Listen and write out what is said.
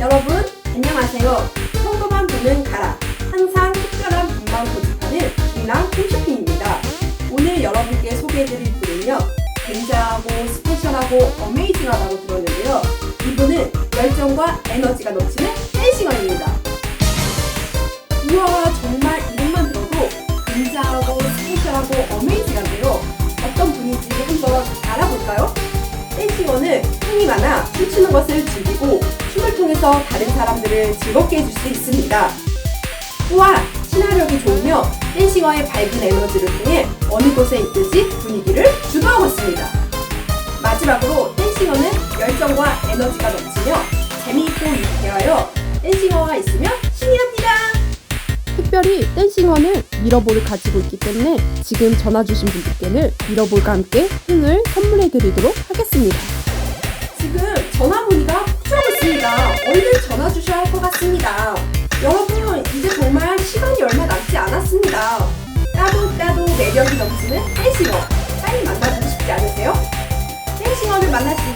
여러분 안녕하세요. 평범한 분은 가라. 항상 특별한 분만 고집하는 김랑 홈쇼핑입니다. 오늘 여러분께 소개해드릴 분은요. 굉장하고 스페셜하고 어메이징하다고 들었는데요. 이분은 열정과 에너지가 넘치는 댄싱어입니다. 우와 정말 이름만 들어도 굉장하고 스페셜하고 어메이징한데요. 어떤 분인지 한번 알아볼까요? 댄싱어는 흥이 많아 춤추는 것을 즐기고 통해서 다른 사람들을 즐겁게 해줄 수 있습니다. 또한 친화력이 좋으며 댄싱어의 밝은 에너지를 통해 어느 곳에 있든지 분위기를 주도하고 있습니다. 마지막으로 댄싱어는 열정과 에너지가 넘치며 재미있고 유쾌하여 댄싱어가 있으면 신이 납니다. 특별히 댄싱어는 미러볼을 가지고 있기 때문에 지금 전화 주신 분들께는 미러볼과 함께 흥을 선물해 드리도록 하겠습니다. 지금 전화 문의가 풀어고 있습니다. 얼른 전화 주셔야 할 것 같습니다. 여러분, 이제 정말 시간이 얼마 남지 않았습니다. 따도 따도 매력이 넘치는 댄싱어. 빨리 만나보고 싶지 않으세요? 댄싱어를 수